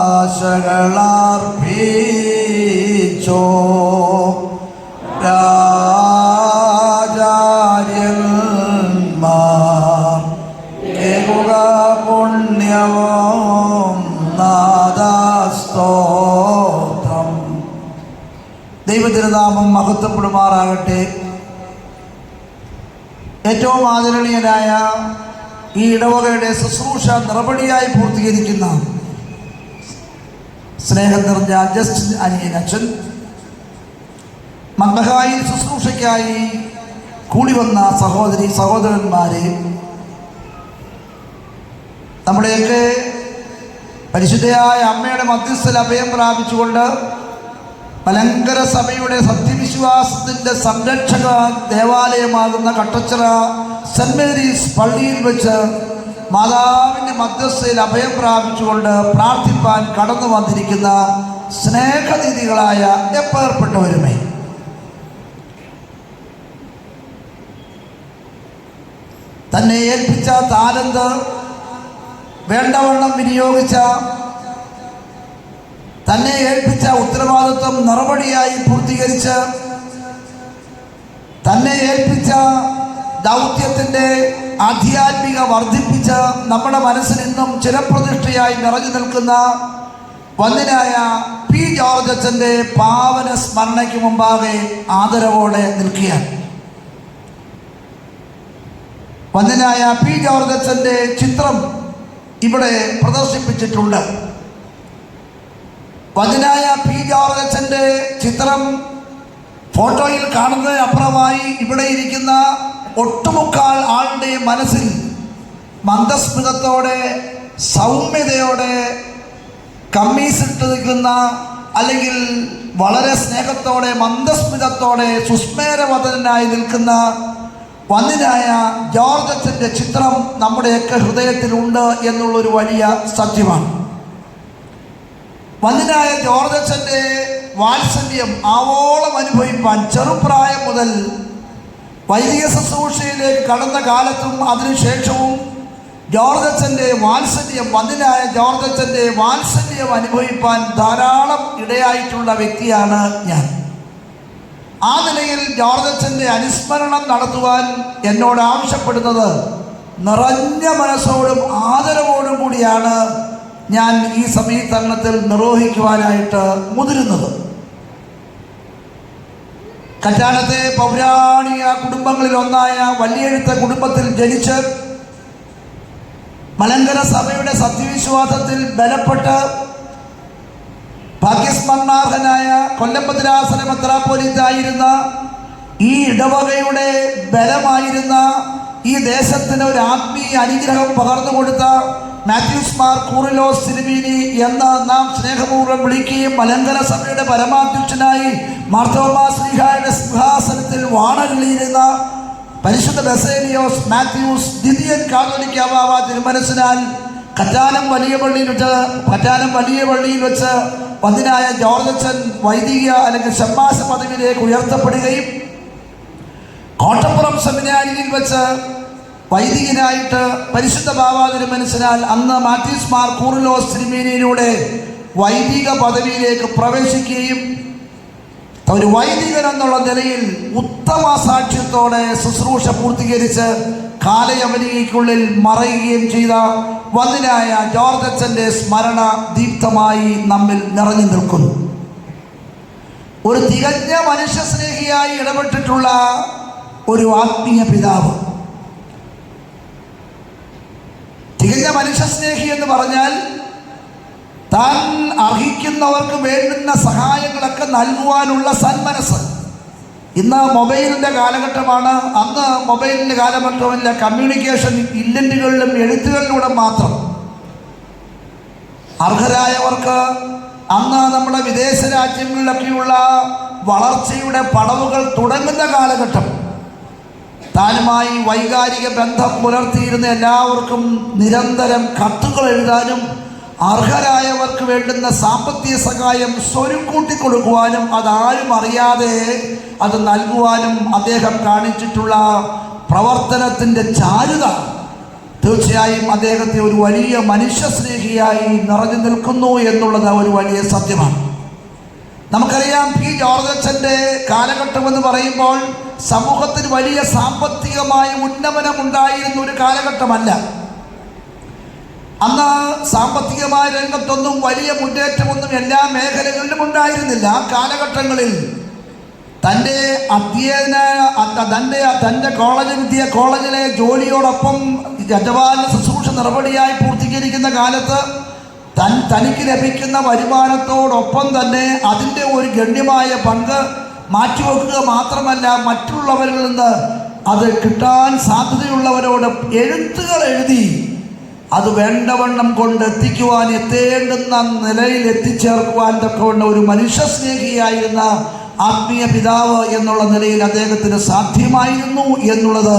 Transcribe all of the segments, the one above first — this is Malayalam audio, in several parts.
ആശകളർപ്പിച്ചോ ദൈവതിരുനാമം മഹത്വപ്പെടുമാറാകട്ടെ. ഏറ്റവും ആദരണീയനായ ഈ ഇടവകയുടെ ശുശ്രൂഷ നിറപടിയായി പൂർത്തീകരിക്കുന്ന സ്നേഹം നിറഞ്ഞ ജസ്റ്റിൻ അനിയൻ അച്ഛൻ മന്ദഹായി ശുശ്രൂഷയ്ക്കായി കൂടി വന്ന സഹോദരി സഹോദരന്മാരെ നമ്മുടെയൊക്കെ പരിശുദ്ധയായ അമ്മയുടെ മധ്യസ്ഥൽ അഭയം പ്രാപിച്ചുകൊണ്ട് മലങ്കര സഭയുടെ സത്യവിശ്വാസത്തിന്റെ സംരക്ഷക ദേവാലയമാകുന്ന കട്ടച്ചിറ സെന്റ് മേരീസ് പള്ളിയിൽ വെച്ച് മാതാവിന്റെ മധ്യസ്ഥയിൽ അഭയം പ്രാപിച്ചുകൊണ്ട് പ്രാർത്ഥിപ്പാൻ കടന്നു വന്നിരിക്കുന്ന സ്നേഹനിധികളായ എപ്പേർപ്പെട്ടവരുമേ. തന്നെ ഏൽപ്പിച്ച താലന്ത് വേണ്ടവണ്ണം വിനിയോഗിച്ച തന്നെ ഏൽപ്പിച്ച ഉത്തരവാദിത്വം നിറപടിയായി പൂർത്തീകരിച്ച് തന്നെ ഏൽപ്പിച്ച ദൗത്യത്തിന്റെ ആധ്യാത്മിക വർദ്ധിപ്പിച്ച് നമ്മുടെ മനസ്സിൽ ഇന്നും ചിരപ്രതിഷ്ഠയായി നിറഞ്ഞു നിൽക്കുന്ന വന്ദനായ പി ജോർജ് അച്ഛന്റെ പാവന സ്മരണയ്ക്ക് മുമ്പാകെ ആദരവോടെ നിൽക്കുകയാണ്. വന്ദനായ പി ജോർജ് അച്ഛന്റെ ചിത്രം ഇവിടെ പ്രദർശിപ്പിച്ചിട്ടുണ്ട്. വന്ദനായ പി ജോർജ് അച്ഛന്റെ ചിത്രം ഫോട്ടോയിൽ കാണുന്നതിനപ്പുറമായി ഇവിടെ ഇരിക്കുന്ന ഒട്ടുമുക്കാൽ ആളുടെയും മനസ്സിൽ മന്ദസ്മിതത്തോടെ സൗമ്യതയോടെ കമ്മീസിട്ട് നിൽക്കുന്ന അല്ലെങ്കിൽ വളരെ സ്നേഹത്തോടെ മന്ദസ്മിതത്തോടെ സുസ്മേരവതനായി നിൽക്കുന്ന വന്നിനായ ജോർജച്ചന്റെ ചിത്രം നമ്മുടെയൊക്കെ ഹൃദയത്തിലുണ്ട് എന്നുള്ളൊരു വലിയ സത്യമാണ്. വന്നിനായ ജോർജച്ചന്റെ വാത്സല്യം ആവോളം അനുഭവിപ്പാൻ ചെറുപ്രായം മുതൽ വൈദിക ശുശ്രൂഷയിലേക്ക് കടന്ന കാലത്തും അതിനുശേഷവും ജോർജച്ചന്റെ വാത്സല്യം വന്നിലായ ജോർജച്ചന്റെ വാത്സല്യം അനുഭവിപ്പാൻ ധാരാളം ഇടയായിട്ടുള്ള വ്യക്തിയാണ് ഞാൻ. ആ നിലയിൽ ജോർജച്ചന്റെ അനുസ്മരണം നടത്തുവാൻ എന്നോട് ആവശ്യപ്പെടുന്നത് നിറഞ്ഞ മനസ്സോടും ആദരവോടും കൂടിയാണ് ഞാൻ ഈ സമീകരണത്തിൽ നിർവഹിക്കുവാനായിട്ട് മുതിരുന്നത്. കറ്റാനത്തെ പൗരാണിക കുടുംബങ്ങളിൽ ഒന്നായ വലിയെഴുത്ത കുടുംബത്തിൽ ജനിച്ച് മലങ്കര സഭയുടെ സത്യവിശ്വാസത്തിൽ ബലപ്പെട്ട് ഭാഗ്യസ്മരണാർഹനായ കൊല്ലമ്പതിരാസന മെത്രാപ്പോലിത്തായിരുന്ന ഈ ഇടവകയുടെ ബലമായിരുന്ന ഈ ദേശത്തിന് ഒരു ആത്മീയ അനുഗ്രഹം പകർന്നു കൊടുത്ത മാത്യൂസ് മാർ കൂറിലോ സിനിമീനി എന്ന് നാം സ്നേഹപൂർവം വിളിക്കുകയും മലങ്കര സഭയുടെ പരമാധ്യക്ഷനായി മാർത്തോമാ ശ്രീഹായുടെ സിംഹാസനത്തിൽ വാണകളിയിരുന്ന പരിശുദ്ധ ബസേലിയോസ് മാത്യൂസ് ദ്വിതീയൻ കാതോലിക്ക ബാബ തിരുമനസിനാൽ കറ്റാനം വലിയ പള്ളിയിൽ വെച്ച് കറ്റാനം വലിയ പള്ളിയിൽ വെച്ച് പതിനായ ജോർജച്ചൻ വൈദിക അല്ലെങ്കിൽ ഷമ്മാസ പദവിയിലേക്ക് ഉയർത്തപ്പെടുകയും കോട്ടപ്പുറം സെമിനാരിയിൽ വെച്ച് വൈദികനായിട്ട് പരിശുദ്ധ ബാബാ തിരുമനസിനാൽ അന്ന് മാത്യൂസ് മാർ കൂറിലോസ് തിരുമേനിയിലൂടെ വൈദിക പദവിയിലേക്ക് പ്രവേശിക്കുകയും ഒരു വൈദികൻ എന്നുള്ള നിലയിൽ ഉത്തമ സാക്ഷ്യത്തോടെ ശുശ്രൂഷ പൂർത്തീകരിച്ച് കാലയവനികയ്ക്കുള്ളിൽ മറയുകയും ചെയ്ത വന്നിനായ ജോർജ് സ്മരണ ദീപ്തമായി നമ്മിൽ നിറഞ്ഞു നിൽക്കുന്നു. ഒരു തികഞ്ഞ മനുഷ്യസ്നേഹിയായി ഇടപെട്ടിട്ടുള്ള ഒരു ആത്മീയ പിതാവ്. തികഞ്ഞ മനുഷ്യസ്നേഹി എന്ന് പറഞ്ഞാൽ താൻ അർഹിക്കുന്നവർക്ക് വേണ്ടുന്ന സഹായങ്ങളൊക്കെ നൽകുവാനുള്ള സന്മനസ് ഇന്ന് മൊബൈലിന്റെ കാലഘട്ടമാണ്. അന്ന് മൊബൈലിന്റെ കാലഘട്ടമില്ല. കമ്മ്യൂണിക്കേഷൻ ഇല്ലന്റുകളിലും എഴുത്തുകളിലൂടെ മാത്രം. അർഹരായവർക്ക് അന്ന് നമ്മുടെ വിദേശ രാജ്യങ്ങളിലൊക്കെയുള്ള വളർച്ചയുടെ പടവുകൾ തുടങ്ങുന്ന കാലഘട്ടം. താനുമായി വൈകാരിക ബന്ധം പുലർത്തിയിരുന്ന എല്ലാവർക്കും നിരന്തരം കത്തുകൾ എഴുതാനും അർഹരായവർക്ക് വേണ്ടുന്ന സാമ്പത്തിക സഹായം സ്വരുക്കൂട്ടി കൊടുക്കുവാനും അതാരും അറിയാതെ അത് നൽകുവാനും അദ്ദേഹം കാണിച്ചിട്ടുള്ള പ്രവർത്തനത്തിന്റെ ചാരുത തീർച്ചയായും അദ്ദേഹത്തെ ഒരു വലിയ മനുഷ്യസ്നേഹിയായി നിറഞ്ഞു നിൽക്കുന്നു എന്നുള്ളത് ഒരു വലിയ സത്യമാണ്. നമുക്കറിയാം പി ജോർജ് അച്ഛന്റെ കാലഘട്ടം എന്ന് പറയുമ്പോൾ സമൂഹത്തിന് വലിയ സാമ്പത്തികമായ ഉന്നമനം ഉണ്ടായിരുന്ന ഒരു കാലഘട്ടമല്ല. അന്ന് സാമ്പത്തികമായ രംഗത്തൊന്നും വലിയ മുന്നേറ്റമൊന്നും എല്ലാ മേഖലകളിലും ഉണ്ടായിരുന്നില്ല. ആ കാലഘട്ടങ്ങളിൽ തന്റെ അധ്യയന തന്റെ തന്റെ കോളേജ് വിദ്യ കോളേജിലെ ജോലിയോടൊപ്പം യജമാന ശുശ്രൂഷ നടപടിയായി പൂർത്തീകരിക്കുന്ന കാലത്ത് തൻ തനിക്ക് ലഭിക്കുന്ന വരുമാനത്തോടൊപ്പം തന്നെ അതിന്റെ ഒരു ഗണ്യമായ പങ്ക് മാറ്റിവെക്കുക മാത്രമല്ല മറ്റുള്ളവരിൽ നിന്ന് അത് കിട്ടാൻ സാധ്യതയുള്ളവരോട് എഴുത്തുകൾ എഴുതി അത് വേണ്ടവണ്ണം കൊണ്ട് എത്തിക്കുവാൻ എത്തേണ്ടുന്ന നിലയിൽ എത്തിച്ചേർക്കുവാൻ തക്കവണ്ണം ഒരു മനുഷ്യ സ്നേഹിയായിരുന്ന ആത്മീയ പിതാവ് എന്നുള്ള നിലയിൽ അദ്ദേഹത്തിന് സാധ്യമായിരുന്നു എന്നുള്ളത്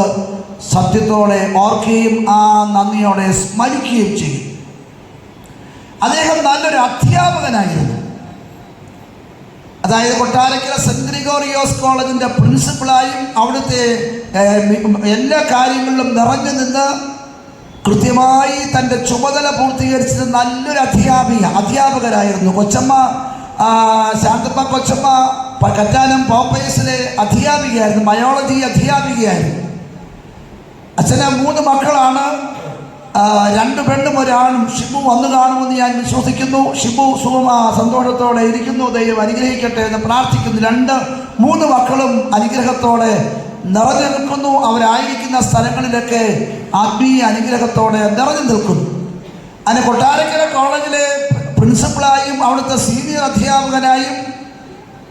സത്യത്തോടെ ഓർക്കുകയും ആ നന്ദിയോടെ സ്മരിക്കുകയും ചെയ്യും. അദ്ദേഹം നല്ലൊരു അധ്യാപകനായിരുന്നു. അതായത് കൊട്ടാരക്കര സെന്റ് ഗ്രിഗോറിയോസ് കോളേജിന്റെ പ്രിൻസിപ്പളായും അവിടുത്തെ എല്ലാ കാര്യങ്ങളിലും നിറഞ്ഞു നിന്ന് കൃത്യമായി തന്റെ ചുമതല പൂർത്തീകരിച്ചത് നല്ലൊരു അധ്യാപിക അധ്യാപകരായിരുന്നു. കൊച്ചമ്മ ശാന്തമ്മ കൊച്ചമ്മ കറ്റാനം പോപ്പേഴ്സിലെ അധ്യാപികയായിരുന്നു ബയോളജി അധ്യാപികയായിരുന്നു. അച്ഛന് മൂന്ന് മക്കളാണ്. രണ്ട് പെണ്ണും ഒരാണും. ഷിബു വന്നു കാണുമെന്ന് ഞാൻ വിശ്വസിക്കുന്നു. ഷിബു സുഖമ സന്തോഷത്തോടെ ഇരിക്കുന്നു. ദൈവം അനുഗ്രഹിക്കട്ടെ എന്ന് പ്രാർത്ഥിക്കുന്നു. രണ്ട് മൂന്ന് മക്കളും അനുഗ്രഹത്തോടെ നിറഞ്ഞു നിൽക്കുന്നു. അവരായിരിക്കുന്ന സ്ഥലങ്ങളിലൊക്കെ ആത്മീയ അനുഗ്രഹത്തോടെ നിറഞ്ഞു നിൽക്കുന്നു. അതിന് കൊട്ടാരക്കര കോളേജിലെ പ്രിൻസിപ്പളായും അവിടുത്തെ സീനിയർ അധ്യാപകനായും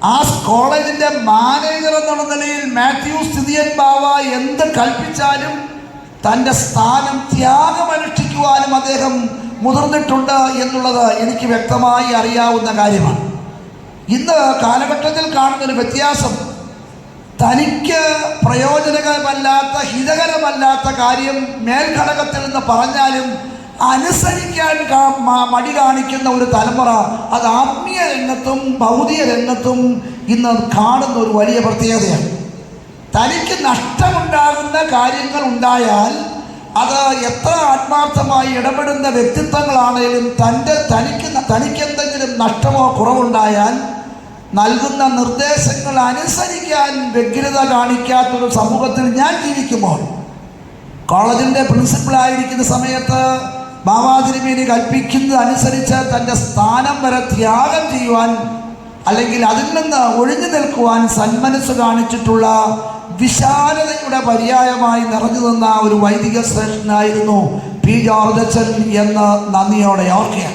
ആ കോളേജിന്റെ മാനേജർ എന്നുള്ള നിലയിൽ മാത്യു സ്ഥിതിയൻ ബാവ എന്ത് കൽപ്പിച്ചാലും തന്റെ സ്ഥാനം ത്യാഗമനുഷ്ഠിക്കുവാനും അദ്ദേഹം മുതിർന്നിട്ടുണ്ട് എന്നുള്ളത് എനിക്ക് വ്യക്തമായി അറിയാവുന്ന കാര്യമാണ്. ഇന്ന് കാലഘട്ടത്തിൽ കാണുന്നൊരു വ്യത്യാസം. തനിക്ക് പ്രയോജനകരമല്ലാത്ത ഹിതകരമല്ലാത്ത കാര്യം മേൽഘടകത്തിൽ നിന്ന് പറഞ്ഞാലും അനുസരിക്കാൻ മടി കാണിക്കുന്ന ഒരു തലമുറ അത് ആത്മീയ രംഗത്തും ഭൗതിക രംഗത്തും ഇന്ന് കാണുന്ന ഒരു വലിയ പ്രത്യേകതയാണ്. തനിക്ക് നഷ്ടമുണ്ടാകുന്ന കാര്യങ്ങൾ ഉണ്ടായാൽ അത് എത്ര ആത്മാർത്ഥമായി ഇടപെടുന്ന വ്യക്തിത്വങ്ങളാണേലും തന്റെ തനിക്ക് തനിക്ക് എന്തെങ്കിലും നഷ്ടമോ കുറവുണ്ടായാൽ നൽകുന്ന നിർദ്ദേശങ്ങൾ അനുസരിക്കാൻ വ്യഗ്രത കാണിക്കാത്തൊരു സമൂഹത്തിൽ ഞാൻ ജീവിക്കുമ്പോൾ കോളേജിന്റെ പ്രിൻസിപ്പളായിരിക്കുന്ന സമയത്ത് ബാബാതിരുമേനി കൽപ്പിക്കുന്നത് അനുസരിച്ച് തന്റെ സ്ഥാനം വരെ ത്യാഗം ചെയ്യുവാൻ അല്ലെങ്കിൽ അതിൽ നിന്ന് ഒഴിഞ്ഞു നിൽക്കുവാൻ സന്മനസ് കാണിച്ചിട്ടുള്ള വിശാലതയുടെ പര്യായമായി നിറഞ്ഞു നിന്ന ഒരു വൈദിക ശ്രേഷ്ഠനായിരുന്നു പി ജോർജച്ചൻ എന്ന് നന്ദിയോടെ ഓർക്കുക.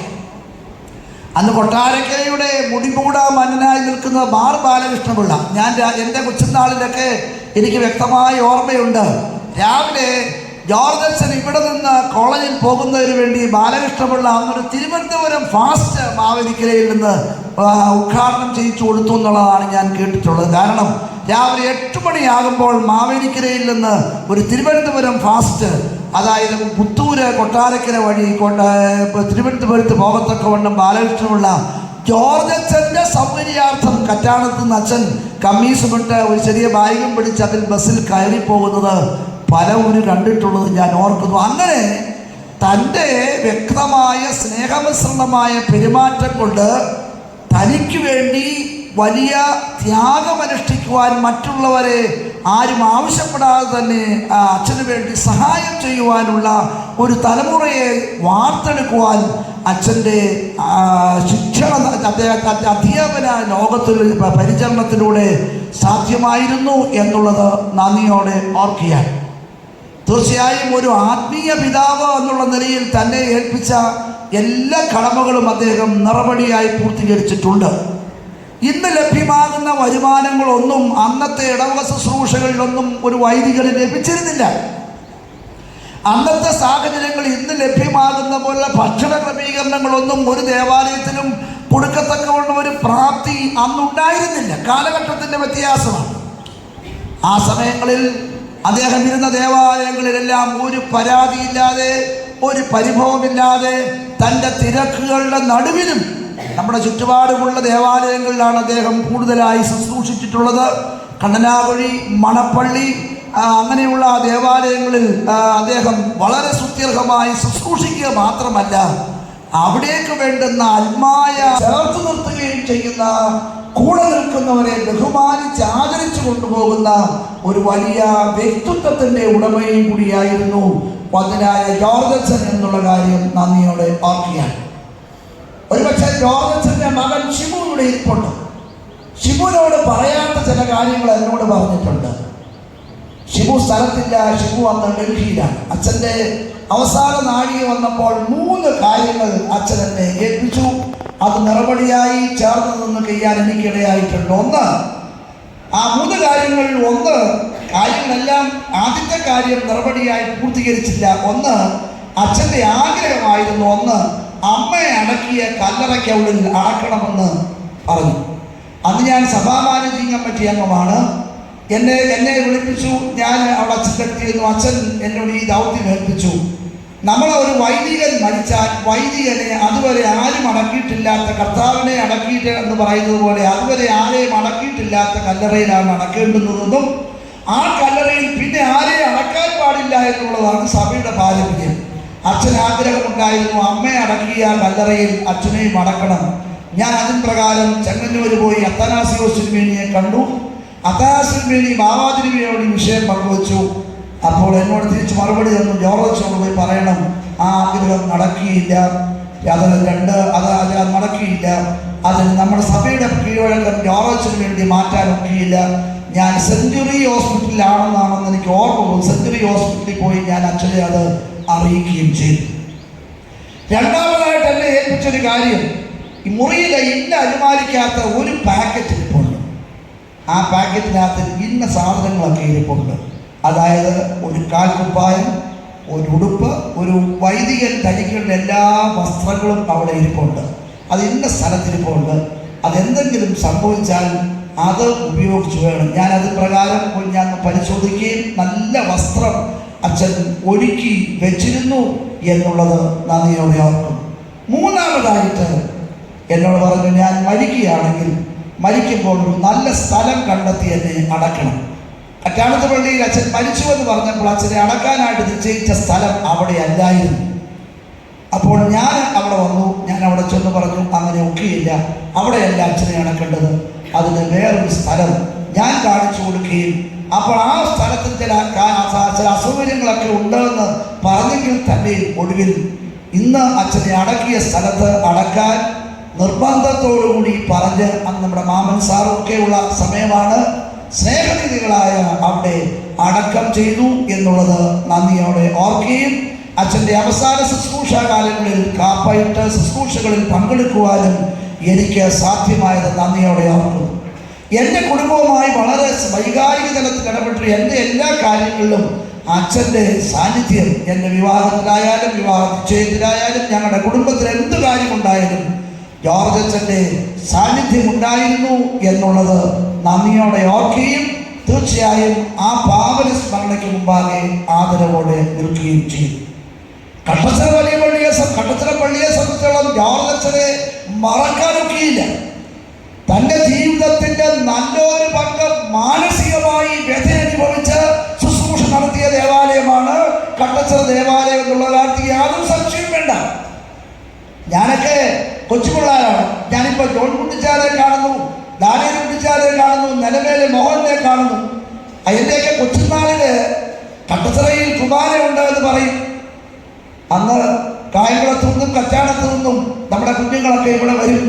അന്ന് കൊട്ടാരക്കരയുടെ മുടിമൂട മന്നനായി നിൽക്കുന്ന ബാർ ബാലകൃഷ്ണപിള്ള ഞാൻ എന്റെ കൊച്ചുനാളിലൊക്കെ എനിക്ക് വ്യക്തമായ ഓർമ്മയുണ്ട്. രാവിലെ ജോർജച്ചൻ ഇവിടെ നിന്ന് കോളേജിൽ പോകുന്നതിന് വേണ്ടി ബാലകൃഷ്ണപിള്ള അന്നൊരു തിരുവനന്തപുരം ഫാസ്റ്റ് മാവേലിക്കരയിൽ നിന്ന് ഉദ്ഘാടനം ചെയ്യിച്ചു കൊടുത്തു എന്നുള്ളതാണ് ഞാൻ കേട്ടിട്ടുള്ളത്. കാരണം രാവിലെ എട്ട് മണിയാകുമ്പോൾ മാവേലിക്കരയിൽ നിന്ന് ഒരു തിരുവനന്തപുരം ഫാസ്റ്റ് അതായത് പുത്തൂര് കൊട്ടാരക്കര വഴി കൊണ്ട് തിരുവനന്തപുരത്ത് പോകത്തക്കവണ്ണം ബാലകൃഷ്ണനുള്ള അച്ഛന്റെ സൗകര്യാർത്ഥം കറ്റാണത്ത് നിന്ന് അച്ഛൻ കമ്മീസും ഇട്ട് ഒരു ചെറിയ ബാഗും പിടിച്ച് അതിൽ ബസ്സിൽ കയറി പോകുന്നത് പലവരും കണ്ടിട്ടുള്ളത് ഞാൻ ഓർക്കുന്നു. അങ്ങനെ തന്റെ വ്യക്തമായ സ്നേഹമിശ്രണമായ പെരുമാറ്റം കൊണ്ട് തനിക്ക് വേണ്ടി വലിയ ത്യാഗമനുഷ്ഠിക്കുവാൻ മറ്റുള്ളവരെ ആരും ആവശ്യപ്പെടാതെ തന്നെ അച്ഛന് വേണ്ടി സഹായം ചെയ്യുവാനുള്ള ഒരു തലമുറയെ വാർത്തെടുക്കുവാൻ അച്ഛന്റെ ശിക്ഷണ അദ്ദേഹത്തിന്റെ അധ്യാപന ലോകത്തിൽ പരിചരണത്തിലൂടെ സാധ്യമായിരുന്നു എന്നുള്ളത് നന്ദിയോടെ ഓർക്കുകയാണ്. തീർച്ചയായും ഒരു ആത്മീയ പിതാവ് എന്നുള്ള നിലയിൽ തന്നെ ഏൽപ്പിച്ച എല്ലാ കടമകളും അദ്ദേഹം നിറപടിയായി പൂർത്തീകരിച്ചിട്ടുണ്ട്. ഇന്ന് ലഭ്യമാകുന്ന വരുമാനങ്ങളൊന്നും അന്നത്തെ ഇടവക ശുശ്രൂഷകളിലൊന്നും ഒരു വൈദികന് ലഭിച്ചിരുന്നില്ല. അന്നത്തെ സാഹചര്യങ്ങൾ ഇന്ന് ലഭ്യമാകുന്ന പോലുള്ള ഭക്ഷണ ക്രമീകരണങ്ങളൊന്നും ഒരു ദേവാലയത്തിലും കൊടുക്കത്തക്കവണ്ണം ഒരു പ്രാപ്തി അന്നുണ്ടായിരുന്നില്ല. കാലഘട്ടത്തിന്റെ വ്യത്യാസമാണ്. ആ സമയങ്ങളിൽ അദ്ദേഹം ഇരുന്ന ദേവാലയങ്ങളിലെല്ലാം ഒരു പരാതിയില്ലാതെ ഒരു പരിഭവമില്ലാതെ തന്റെ തിരക്കുകളുടെ നടുവിലും നമ്മുടെ ചുറ്റുപാടുമുള്ള ദേവാലയങ്ങളിലാണ് അദ്ദേഹം കൂടുതലായി ശുശ്രൂഷിച്ചിട്ടുള്ളത്. കണ്ണനാകുഴി മണപ്പള്ളി അങ്ങനെയുള്ള ദേവാലയങ്ങളിൽ അദ്ദേഹം വളരെ സുത്യർഹമായി ശുശ്രൂഷിക്കുക മാത്രമല്ല അവിടേക്ക് വേണ്ടുന്ന അത്മായ ചേർത്ത് നിർത്തുകയും ചെയ്യുന്ന കൂടെ നിൽക്കുന്നവരെ ബഹുമാനിച്ച് ആദരിച്ചു കൊണ്ടുപോകുന്ന ഒരു വലിയ വ്യക്തിത്വത്തിന്റെ ഉടമയും കൂടിയായിരുന്നു പതിനായ ജോർജൻ എന്നുള്ള കാര്യം നന്ദിയോടെ ഓർക്കുകയാണ്. ഒരുപക്ഷെ ജോർജന്റെ മകൻ ഇവിടെ ഇരിപ്പുണ്ട്. ഷിബുവിനോട് പറയാത്ത ചില കാര്യങ്ങൾ എന്നോട് പറഞ്ഞിട്ടുണ്ട്. ഷിബു സ്ഥലത്തില്ല ഷിബു അന്ന് ഡൽഹിയിലാണ്. അച്ഛന്റെ അവസാന നാഴിക വന്നപ്പോൾ മൂന്ന് കാര്യങ്ങൾ അച്ഛൻ എന്നെ ഏൽപ്പിച്ചു. അത് നിറപടിയായി ചേർന്ന് നിന്ന് ചെയ്യാൻ എനിക്കിടയായിട്ടുണ്ട്. ഒന്ന് ആ മൂന്ന് കാര്യങ്ങളിൽ ഒന്ന് കാര്യങ്ങളെല്ലാം ആദ്യത്തെ കാര്യം നിറപടിയായി പൂർത്തീകരിച്ചില്ല. ഒന്ന് അച്ഛന്റെ ആഗ്രഹമായിരുന്നു. ഒന്ന് അമ്മയെ അടക്കിയ കല്ലറയ്ക്കുള്ളിൽ അടക്കണമെന്ന് പറഞ്ഞു. അന്ന് ഞാൻ സഭാമാനജിങ്ങം പറ്റിയ അംഗമാണ്. എന്നെ എന്നെ വിളിപ്പിച്ചു. ഞാൻ അവിടെ അച്ഛനെത്തിയിരുന്നു അച്ഛൻ എന്നോട് ഈ ദൗത്യം ഏൽപ്പിച്ചു. നമ്മളെ ഒരു വൈദികൻ മരിച്ചാൽ വൈദികനെ അതുവരെ ആരും അടക്കിയിട്ടില്ലാത്ത കർത്താവിനെ അടക്കിയിട്ട് എന്ന് പറയുന്നത് പോലെ അതുവരെ ആരെയും അടക്കിയിട്ടില്ലാത്ത കല്ലറയിലാണ് അടക്കേണ്ടുന്നതെന്നും ആ കല്ലറയിൽ പിന്നെ ആരെയും അടക്കാൻ പാടില്ല എന്നുള്ളതാണ് സഭയുടെ പാരമ്പര്യം. അച്ഛൻ ആഗ്രഹമുണ്ടായിരുന്നു അമ്മയെ അടക്കിയ ആ കല്ലറയിൽ അച്ഛനെയും അടക്കണം ഞാൻ അതിൻ പ്രകാരം പോയി അത്തനാസിയോസിൻമേനിയെ കണ്ടു. അത്തനാസിൻമേനി ബാബാതിരുമയോട് ഈ വിഷയം പങ്കുവച്ചു. അപ്പോൾ എന്നോട് തിരിച്ച് മറുപടി തന്നു. ജോർജോട് പോയി പറയണം ആ ആഗ്രഹം നടക്കിയില്ല. അതിന് രണ്ട് അത് അത് നടക്കിയില്ല. അതിന് നമ്മുടെ സഭയുടെ കീഴ്വഴക്കം ജോർജിന് വേണ്ടി മാറ്റാൻ ഒക്കിയില്ല. ഞാൻ സെഞ്ചുറി ഹോസ്പിറ്റലിലാണെന്നാണെന്ന് എനിക്ക് ഓർമ്മ സെഞ്ചുറി ഹോസ്പിറ്റലിൽ പോയി ഞാൻ അച്ഛനെ അത് അറിയിക്കുകയും ചെയ്തു. രണ്ടാമതായിട്ട് എന്നെ ഏൽപ്പിച്ചൊരു കാര്യം ഈ മുറിയിലെ ഇന്ന അനുമാനിക്കാത്ത ഒരു പാക്കറ്റ് ഇരിപ്പുണ്ട്. ആ പാക്കറ്റിനകത്ത് ഇന്ന സാധനങ്ങളൊക്കെ ഇരിപ്പുണ്ട്. അതായത് ഒരു കാൽക്കുപ്പായം ഒരു ഉടുപ്പ് ഒരു വൈദികൻ ധരിക്കേണ്ട എല്ലാ വസ്ത്രങ്ങളും അവിടെ ഇരിപ്പുണ്ട്. അത് ഇന്ന സ്ഥലത്തിരിപ്പുണ്ട്. അതെന്തെങ്കിലും സംഭവിച്ചാൽ അത് ഉപയോഗിച്ച് വേണം. ഞാൻ അത് പ്രകാരം ഞാൻ പരിശോധിക്കുകയും നല്ല വസ്ത്രം അച്ഛൻ ഒരുക്കി വെച്ചിരുന്നു എന്നുള്ളത് നന്ദിയോടെ ഓർക്കും. മൂന്നാമതായിട്ട് എന്നോട് പറഞ്ഞു ഞാൻ മരിക്കുകയാണെങ്കിൽ മരിക്കുമ്പോൾ ഒരു നല്ല സ്ഥലം കണ്ടെത്തി എന്നെ അടക്കണം. കറ്റാണത്ത് പള്ളിയിൽ അച്ഛൻ മരിച്ചു എന്ന് പറഞ്ഞപ്പോൾ അച്ഛനെ അടക്കാനായിട്ട് നിശ്ചയിച്ച സ്ഥലം അവിടെ അല്ലായിരുന്നു അപ്പോൾ ഞാൻ അവിടെ വന്നു ഞാൻ അവിടെ ചെന്ന് പറഞ്ഞു അങ്ങനെ ഒക്കെയില്ല അവിടെയല്ല അച്ഛനെ അടക്കേണ്ടത്. അതിന് വേറൊരു സ്ഥലം ഞാൻ കാണിച്ചു കൊടുക്കുകയും അപ്പോൾ ആ സ്ഥലത്ത് ചില ചില അസൗകര്യങ്ങളൊക്കെ ഉണ്ടെന്ന് പറഞ്ഞെങ്കിൽ തന്നെ ഒടുവിൽ ഇന്ന് അച്ഛനെ അടക്കിയ സ്ഥലത്ത് അടക്കാൻ നിർബന്ധത്തോടുകൂടി പറഞ്ഞ് അന്ന് നമ്മുടെ മാമൻ സാറും ഒക്കെയുള്ള സമയമാണ് സ്നേഹനിധികളായ അവിടെ അടക്കം ചെയ്തു എന്നുള്ളത് നന്ദിയോടെ ഓർക്കുകയും അച്ഛന്റെ അവസാന ശുശ്രൂഷ കാലങ്ങളിൽ കാപ്പയിട്ട് ശുശ്രൂഷകളിൽ പങ്കെടുക്കുവാനും എനിക്ക് സാധ്യമായത് നന്ദിയോടെ ഓർക്കുന്നു. എന്റെ കുടുംബവുമായി വളരെ വൈകാരിക തലത്തിൽ ഇടപെട്ട് എന്റെ എല്ലാ കാര്യങ്ങളിലും അച്ഛന്റെ സാന്നിധ്യം എന്റെ വിവാഹത്തിലായാലും വിവാഹ നിശ്ചയത്തിലായാലും ഞങ്ങളുടെ കുടുംബത്തിൽ എന്ത് കാര്യമുണ്ടായാലും ജോർജ് അച്ഛന്റെ സാന്നിധ്യം ഉണ്ടായിരുന്നു എന്നുള്ളത് നന്ദിയോടെ ഓർക്കുകയും തീർച്ചയായും ആ പാവന സ്മരണയ്ക്ക് മുമ്പാകെ ആദരവോടെ നിൽക്കുകയും ചെയ്യും കട്ടച്ചറ വലിയ പള്ളിയെ കട്ടച്ചര പള്ളിയെ സംബന്ധിച്ചോളം ജോർജ് അച്ഛനെ മറക്കാനൊക്കെയില്ല തന്റെ ജീവിതത്തിന്റെ നല്ലൊരു പങ്ക് മാനസികമായി വ്യഥ അനുഭവിച്ച് ശുശ്രൂഷ നടത്തിയ ദേവാലയമാണ് കട്ടച്ചർ ദേവാലയം എന്നുള്ള കാര്യത്തിൽ യാതൊരു സംശയം വേണ്ട. ഞാനൊക്കെ കൊച്ചുപിള്ളാരാണ്. ഞാനിപ്പോ ജോൺ കുട്ടിച്ചാരെ കാണുന്നു ദാനിയൽ കുട്ടിച്ചാരെ കാണുന്നു നിലമേലെ മോഹനെ കാണുന്നു. അതിന്റെയൊക്കെ കൊച്ചുനാളിൽ കട്ടച്ചിറയിൽ കുമാരമുണ്ട് എന്ന് പറയും. അന്ന് കായംകുളത്തു നിന്നും കച്ചാടത്തു നിന്നും നമ്മുടെ കുഞ്ഞുങ്ങളൊക്കെ ഇവിടെ വരും.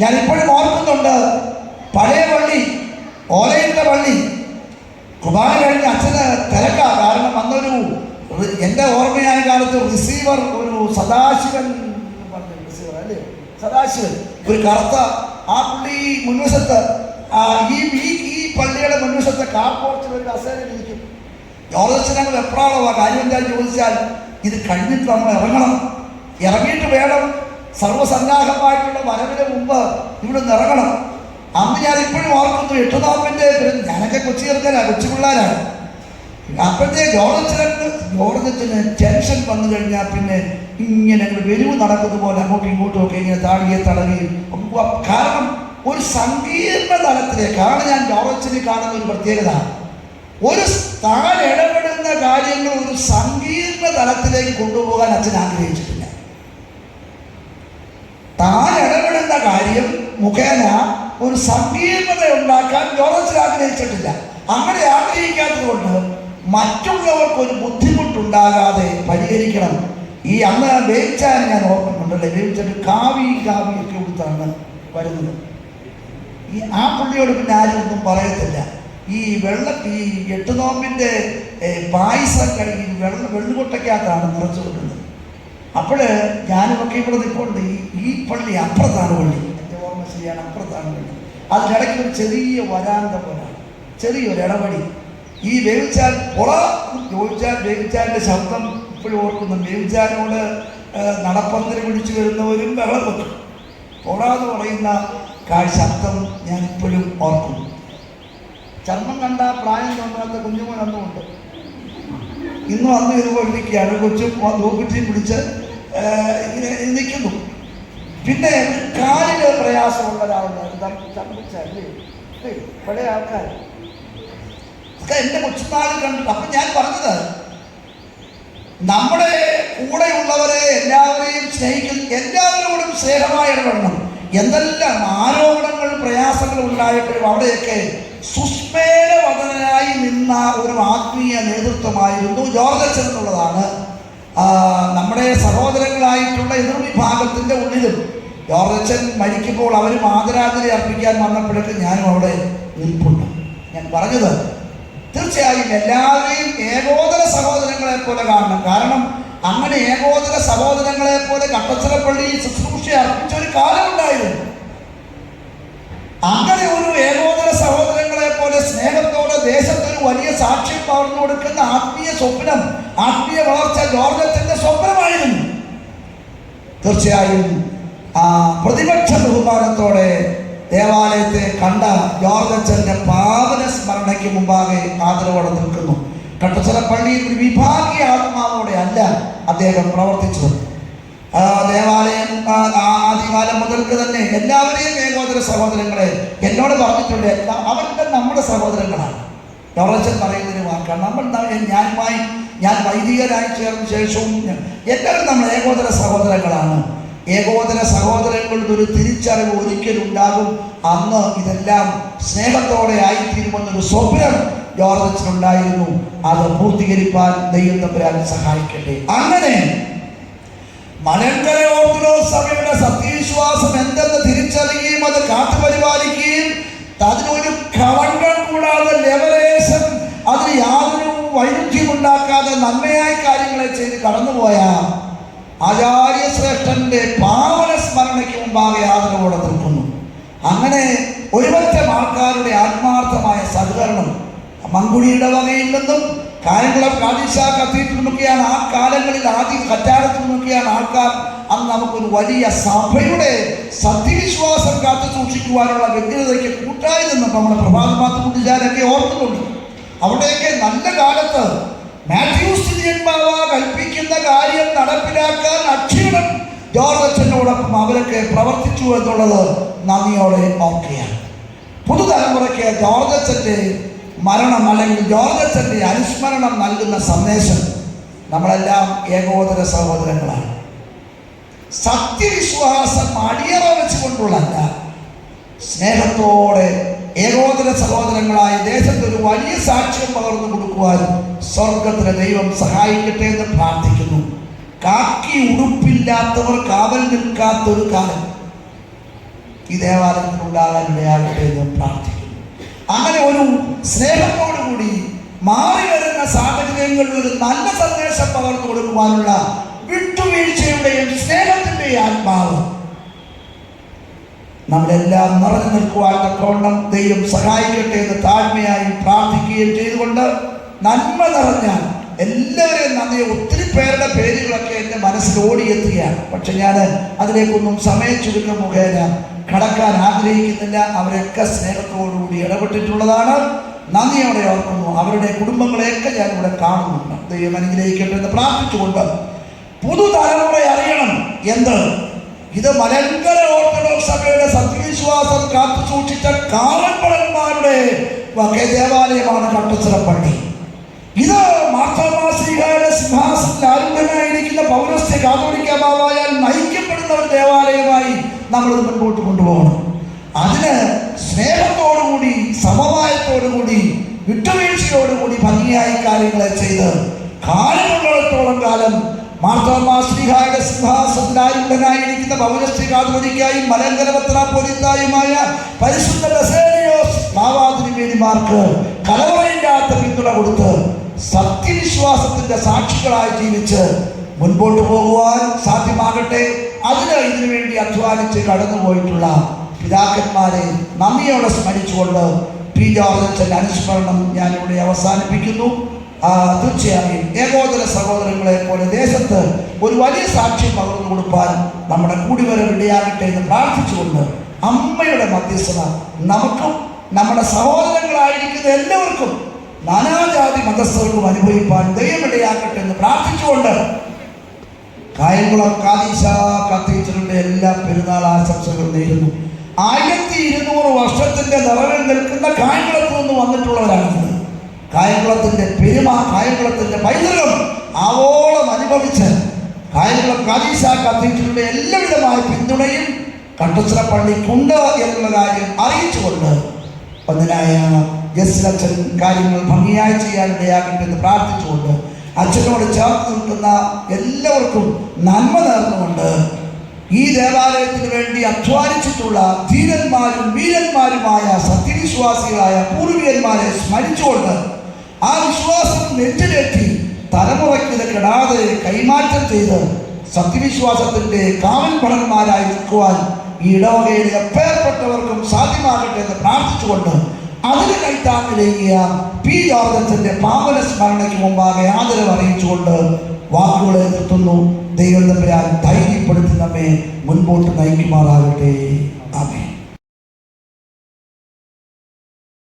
ഞാൻ ഇപ്പോഴും ഓർക്കുന്നുണ്ട്. പഴയ പള്ളി ഓലയിട്ട പള്ളി. കുർബാന കഴിഞ്ഞ് അച്ഛന് തിരക്കാ. കാരണം അന്നൊരു എന്റെ ഓർമ്മയായ കാലത്ത് റിസീവർ ഒരു സദാശിവൻ റിസീവർ അല്ലേ? സദാശിവൻ. ഒരു കറുത്ത ആ പുള്ളി മുൻവശത്ത് ഈ ഈ ഈ പള്ളിയുടെ മുൻവശത്തെ കാർപോർച്ചിൽ ഒരു കസേരയിൽ ഇരിക്കും. ജോർജസിനങ്ങൾ എപ്പോഴാണോ കാര്യം എന്താ ചോദിച്ചാൽ ഇത് കഴിഞ്ഞിട്ട് നമ്മൾ ഇറങ്ങണം. ഇറങ്ങിയിട്ട് വേണം സർവസന്നാഹമായിട്ടുള്ള വരവിന് മുമ്പ് ഇവിടെ നിറങ്ങണം. അന്ന് ഞാൻ ഇപ്പോഴും ഓർക്കുന്നു എട്ടുനാപ്പിന്റെ ഞാനൊക്കെ കൊച്ചു ചെറുക്കനാ കൊച്ചു പിള്ളേരാണ് അപ്പോഴത്തെ ജോർജത്തിന് ജോർജത്തിന് ടെൻഷൻ വന്നു കഴിഞ്ഞാൽ പിന്നെ ഇങ്ങനെ വെരിവ് നടക്കുന്ന പോലെ അങ്ങോട്ടും ഇങ്ങോട്ടും ഒക്കെ ഇങ്ങനെ താടിയെ തടവുകയും. കാരണം ഒരു സങ്കീർണ തലത്തിലേക്കാണ് ഞാൻ ഗോർജത്തിന് കാണുന്ന ഒരു പ്രത്യേകത. ഒരു താൻ ഇടപെടുന്ന കാര്യങ്ങൾ ഒരു സങ്കീർണ തലത്തിലേക്ക് കൊണ്ടുപോകാൻ അച്ഛൻ ആഗ്രഹിച്ചിട്ടില്ല താൻ ഇടപെടുന്ന കാര്യം മുഖേന ഒരു സങ്കീർണത ഉണ്ടാക്കാൻ ജോർജ് ആഗ്രഹിച്ചിട്ടില്ല. അങ്ങനെ ആഗ്രഹിക്കാത്തത് കൊണ്ട് മറ്റുള്ളവർക്ക് ഒരു ബുദ്ധിമുട്ടുണ്ടാകാതെ പരിഹരിക്കണം. ഈ അന്ന് വേവിച്ചാൻ ഞാൻ ഓർക്കുന്നുണ്ടല്ലേ? വേവിച്ചിട്ട് കാവി കാവിയൊക്കെ കൊടുത്താണ് വരുന്നത്. ഈ ആ പുള്ളിയോട് പിന്നെ ആരും ഒന്നും പറയത്തില്ല. ഈ വെള്ള ഈ എട്ട് നോമ്പിന്റെ പായസം കഴിഞ്ഞ് വെള്ള വെള്ളുകൊട്ടയ്ക്കകത്താണ് നിറച്ചു വെക്കുന്നത് അപ്പോൾ ഞാനുമൊക്കെ ഇവിടെ നിൽക്കൊണ്ട് ഈ പള്ളി അപ്പുറത്താണ് പള്ളി. എന്റെ ഓർമ്മ ശരിയാണ് അപ്പുറത്താണ് പള്ളി. അതിനിടയ്ക്ക് ഒരു ചെറിയ വരാന്ത പോലെ. ചെറിയൊരു ഇടപടി ഈ വേവിച്ചാൽ പൊള ചോദിച്ചാൽ വേവിച്ചാലിന്റെ ശബ്ദം ഇപ്പോഴും ഓർക്കുന്നു. വേവിച്ചാലിനോട് നടപ്പന്തിന് പിടിച്ചു വരുന്നവരും ബഹളം വെക്കും പൊള എന്ന് പറയുന്ന ശബ്ദം ഞാൻ ഇപ്പോഴും ഓർക്കുന്നു. ചർമ്മം കണ്ട പ്രായം തോന്നാത്ത കുഞ്ഞുമോൻ അന്നുമുണ്ട്. ഇന്നും അന്ന് ഇതുപോലെ നിൽക്കുകയാണ് കൊച്ചു നോക്കുറ്റിയും പിടിച്ച് ഇങ്ങനെ നിൽക്കുന്നു. പിന്നെ കാലിന് പ്രയാസമുള്ള ഒരാളുണ്ടായിരുന്നു. ചമ്പിച്ചല്ലേ പഴയ ആൾക്കാർ ഒക്കെ എന്റെ കൊച്ചുനാളിൽ കണ്ടു. അപ്പം ഞാൻ പറഞ്ഞത് നമ്മുടെ കൂടെയുള്ളവരെ എല്ലാവരെയും സ്നേഹിക്കുന്ന എല്ലാവരോടും സ്നേഹമായി ഇടപെടണം. എന്തെല്ലാം ആരോപണങ്ങൾ പ്രയാസങ്ങൾ ഉണ്ടായപ്പോഴും അവിടെയൊക്കെ സുസ്മേരവദനായി നിന്ന ഒരു ആത്മീയ നേതൃത്വമായിരുന്നു ജോർജച്ചൻ എന്നുള്ളതാണ് നമ്മുടെ സഹോദരങ്ങളായിട്ടുള്ള എതിർ വിഭാഗത്തിന്റെ ഉള്ളിലും. ജോർജച്ചൻ മരിക്കുമ്പോൾ അവരും ആദരാഞ്ജലി അർപ്പിക്കാൻ വന്നപ്പോഴൊക്കെ ഞാനും അവിടെ നിൽപ്പുണ്ട്. ഞാൻ പറഞ്ഞത് തീർച്ചയായും എല്ലാവരെയും ഏകോദര സഹോദരങ്ങളെ പോലെ കാണണം. കാരണം അങ്ങനെ ഏകോദര സഹോദരങ്ങളെ പോലെ കട്ടച്ചിറപ്പള്ളിയിൽ ശുശ്രൂഷ അർപ്പിച്ച ഒരു കാലമുണ്ടായിരുന്നു. അങ്ങനെ ഒരു ഏകോദര പോലെ സ്നേഹത്തോടെ ദേശത്തിന് വലിയ സാക്ഷ്യം പകർന്നു കൊടുക്കുന്ന ആത്മീയ സ്വപ്നം ആത്മീയ വളർച്ച ജോർജത്തിന്റെ സ്വപ്നമായിരുന്നു. തീർച്ചയായും ആ പ്രതിപക്ഷ ബഹുമാനത്തോടെ ദേവാലയത്തെ കണ്ട ജോർജച്ചന്റെ പാവന സ്മരണയ്ക്ക് മുമ്പാകെ ആദരവോടെ നിൽക്കുന്നു. കട്ടച്ചല പള്ളിയിൽ ഒരു വിഭാഗീയ ആത്മാവോടെ അല്ല അദ്ദേഹം പ്രവർത്തിച്ചത്. ദേവാലയം ആദ്യകാലം മുതൽക്ക് തന്നെ എല്ലാവരെയും ഏകോദര സഹോദരങ്ങളെ എന്നോട് പറഞ്ഞിട്ടുണ്ട് എല്ലാ അവർക്ക് നമ്മുടെ സഹോദരങ്ങളാണ്. ജോർജൻ പറയുന്നൊരു വാക്കാണ് നമ്മൾ ഞാനുമായി ഞാൻ വൈദികരായി ചേർന്ന ശേഷവും എല്ലാവരും നമ്മൾ ഏകോദര സഹോദരങ്ങളാണ്. ഏകോദര സഹോദരങ്ങളുടെ ഒരു തിരിച്ചറിവ് ഒരിക്കലും ഉണ്ടാകും അന്ന് ഇതെല്ലാം സ്നേഹത്തോടെ ആയിത്തീരുമെന്നൊരു സ്വപ്നം ജോർജച്ചിനുണ്ടായിരുന്നു അത് പൂർത്തീകരിക്കാൻ ദൈവം തമ്പുരാൻ സഹായിക്കട്ടെ. അങ്ങനെ മലങ്കര ഓർത്തഡോക്സ് സഭയുടെ സത്യവിശ്വാസം എന്തെന്ന് തിരിച്ചറിയുകയും അത് കാത്തുപരിപാലിക്കുകയും അതിനൊരു കളങ്കം കൂടാതെ ലെവലേശം അതിന് യാതൊരു വൈരുദ്ധ്യം ഉണ്ടാക്കാതെ നന്മയായ കാര്യങ്ങളെ ചെയ്ത് കടന്നുപോയ ആചാര്യശ്രേഷ്ഠന്റെ പാവന സ്മരണയ്ക്ക് മുമ്പാകെ ആദരവോടെ നിൽക്കുന്നു. അങ്ങനെ ഒരുപറ്റം ആൾക്കാരുടെ ആത്മാർത്ഥമായ സഹകരണം മങ്കുടിയുടെ വകയിൽ നിന്നും പ്രാദേശിക കത്തീഡ്രൽ നോക്കിയാണ് ആ കാലങ്ങളിൽ ആദ്യം കറ്റാരത്തിൽ നിന്നൊക്കെയാണ് ആൾക്കാർ അന്ന് നമുക്കൊരു വലിയ സഭയുടെ സത്യവിശ്വാസം കാത്തു സൂക്ഷിക്കുവാനുള്ള വ്യക്തിതയ്ക്ക് കൂട്ടായി നിന്ന് നമ്മുടെ പ്രഭാതമാത്ത കുട്ടിച്ചാരൊക്കെ ഓർക്കുന്നുണ്ട്. അവിടെയൊക്കെ നല്ല കാലത്ത് മാത്യൂസ് ബാവ കൽപ്പിക്കുന്ന കാര്യം നടപ്പിലാക്കാൻ അക്ഷീണം ജോർജ് അവരൊക്കെ പ്രവർത്തിച്ചു എന്നുള്ളത് നന്ദിയോടെ ഓർക്കുകയാണ്. പുതുതലമുറയ്ക്ക് ജോർജ് മരണം അല്ലെങ്കിൽ ജോർജച്ചന്റെ അനുസ്മരണം നൽകുന്ന സന്ദേശം നമ്മളെല്ലാം ഏകോദര സഹോദരങ്ങളാണ്. സത്യവിശ്വാസം അടിയറ വെച്ചുകൊണ്ടുള്ളല്ല സ്നേഹത്തോടെ ഏകോദര സഹോദരങ്ങളായ ദേശത്ത് ഒരു വലിയ സാക്ഷ്യം പകർന്നു കൊടുക്കുവാൻ സ്വർഗത്തിലെ ദൈവം സഹായിക്കട്ടെ എന്ന് പ്രാർത്ഥിക്കുന്നു. കാക്കി ഉടുപ്പില്ലാത്തവർ കാവൽ നിൽക്കാത്തൊരു കാലം ഈ ദേവാലയത്തിൽ ഉണ്ടാകാൻ ഇടയാകട്ടെ എന്ന് പ്രാർത്ഥിക്കുന്നു. അങ്ങനെ ഒരു സ്നേഹത്തോടുകൂടി മാറി വരുന്ന സാഹചര്യങ്ങളിൽ ഒരു നല്ല സന്ദേശം പകർന്നു കൊടുക്കുവാനുള്ള വിട്ടുവീഴ്ചയുടെയും സ്നേഹത്തിന്റെയും ആത്മാവ്. നമ്മളെല്ലാം നിറഞ്ഞു നിൽക്കുവാൻ തക്കവണ്ണം ദൈവം സഹായിക്കട്ടെ എന്ന് താഴ്മയായി പ്രാർത്ഥിക്കുകയും ചെയ്തുകൊണ്ട് നന്മ നിറഞ്ഞ എല്ലാവരെയും നന്ദി. ഒത്തിരി പേരുടെ പേരുകളൊക്കെ എന്റെ മനസ്സിൽ ഓടിയെത്തുകയാണ്. പക്ഷെ ഞാൻ അതിലേക്കൊന്നും സമയം ചുരുക്കം മുഖേന കടക്കാൻ ആഗ്രഹിക്കുന്നില്ല. അവരൊക്കെ സ്നേഹത്തോടുകൂടി ഇടപെട്ടിട്ടുള്ളതാണ്. നന്ദിയോടെ ഓർക്കുന്നു അവരുടെ കുടുംബങ്ങളെയൊക്കെ ഞാൻ ഇവിടെ കാണുന്നുണ്ട്. ദൈവം അനുഗ്രഹിക്കട്ടെ എന്ന് പ്രാർത്ഥിച്ചുകൊണ്ട് പുതുതലമുറ അറിയണം. എന്ത്? ഇത് മലങ്കര ഓർത്തഡോക്സ് സഭയുടെ സത്യവിശ്വാസം കാത്തു സൂക്ഷിച്ച കാവൽപ്പടന്മാരുടെ വകേ ദേവാലയമാണ് കട്ടച്ചിറപ്പള്ളി. ഇത് മാർത്തോമാശ്രീകാരുടെ സിംഹാസനത്തിൽ ആരുദ്ധനായിരിക്കുന്ന പൗരസ്ത്യ കാതോലിക്ക ബാബായാൽ നയിക്കപ്പെടുന്ന ഒരു ദേവാലയമായി നമ്മളിത് മുൻപോട്ട് കൊണ്ടുപോകണം. അതിന് സ്നേഹത്തോടുകൂടി സമവായത്തോടുകൂടി വിട്ടുവീഴ്ചയോടുകൂടി ഭംഗിയായി കാര്യങ്ങളെ ചെയ്ത് കാലമുള്ളിടത്തോളം കാലം മാർത്തോമാശ്രീഹായുടെ സിംഹാസനായുണ്ടനായിരിക്കുന്ന ഭവന കാതോലിക്കായി മലങ്കര പത്രാപോലിത്തായുമായ പരിശുദ്ധ ബസേലിയോസ് ഭാവാതിരിമേനിമാർക്ക് കലവറയില്ലാത്ത പിന്തുണ കൊടുത്ത് സത്യവിശ്വാസത്തിന്റെ സാക്ഷികളായി ജീവിച്ച് മുൻപോട്ട് പോകുവാൻ സാധ്യമാകട്ടെ. അതിന് ഇതിനു വേണ്ടി അധ്വാനിച്ച് കടന്നുപോയിട്ടുള്ള പിതാക്കന്മാരെ നന്ദിയോടെ സ്മരിച്ചുകൊണ്ട് പി ജോർജന്റെ അനുസ്മരണം ഞാനിവിടെ അവസാനിപ്പിക്കുന്നു. തീർച്ചയായും ഏകോദര സഹോദരങ്ങളെ പോലെ ദേശത്ത് ഒരു വലിയ സാക്ഷ്യം പകർന്നു കൊടുക്കാൻ നമ്മുടെ കൂടിവരവ് ഇടയാകട്ടെ എന്ന് പ്രാർത്ഥിച്ചുകൊണ്ട് അമ്മയുടെ മധ്യസ്ഥത നമുക്കും നമ്മുടെ സഹോദരങ്ങളായിരിക്കുന്ന എല്ലാവർക്കും നാനാജാതി മതസ്ഥർക്കും അനുഭവിപ്പാൻ ദൈവമിടയാകട്ടെ എന്ന് പ്രാർത്ഥിച്ചുകൊണ്ട് കായംകുളം കാതീശ കത്തീച്ചറിന്റെ എല്ലാ പെരുന്നാൾ ആശംസകൾ നേരുന്നു. ആയിരത്തി ഇരുന്നൂറ് വർഷത്തിന്റെ നിറവിൽ നിൽക്കുന്ന കായംകുളത്ത് നിന്ന് വന്നിട്ടുള്ളവരാണ് കായംകുളത്തിന്റെ പെരുമ കായംകുളത്തിന്റെ പൈതൃകം ആവോളം അനുഭവിച്ച് കായംകുളം കാതീശ കത്തീച്ചറിന്റെ എല്ലാവിധമായ പിന്തുണയും കട്ടച്ചിറ പള്ളിക്കുണ്ട് എന്നുള്ള കാര്യം അറിയിച്ചുകൊണ്ട് ഒന്നിനായ ജസ്ലച്ചൻ കാര്യങ്ങൾ ഭംഗിയായി ചെയ്യാൻ ഇടയാകട്ടെ എന്ന് പ്രാർത്ഥിച്ചുകൊണ്ട് അച്ഛനോട് ചേർത്ത് നിൽക്കുന്ന എല്ലാവർക്കും നന്മ നേർന്നുകൊണ്ട് ഈ ദേവാലയത്തിന് വേണ്ടി അധ്വാനിച്ചിട്ടുള്ള ധീരന്മാരും വീരന്മാരുമായ സത്യവിശ്വാസികളായ പൂർവികന്മാരെ സ്മരിച്ചുകൊണ്ട് ആ വിശ്വാസം നെറ്റിലേറ്റി തലമുറയ്ക്കിത് കെടാതെ കൈമാറ്റം ചെയ്ത് സത്യവിശ്വാസത്തിന്റെ കാവൽ ഭടന്മാരായി നിൽക്കുവാൻ ഈ ഇടവകയിൽ എപ്പേർപ്പെട്ടവർക്കും സാധ്യമാകട്ടെ എന്ന് പ്രാർത്ഥിച്ചുകൊണ്ട് അതിന് കൈത്താങ്ങിലേക്കിയ പി ജോർജത്തിന്റെ പാവന സ്മരണയ്ക്ക് മുമ്പാകെ ആദരവ് അറിയിച്ചുകൊണ്ട് വാക്കുകളെ നിർത്തുന്നു. ദൈവം തമ്പുരാൻ ധൈര്യപ്പെടുത്തി നമ്മെ മുൻപോട്ട് നയിക്കുമാറാകട്ടെ. ആമേൻ.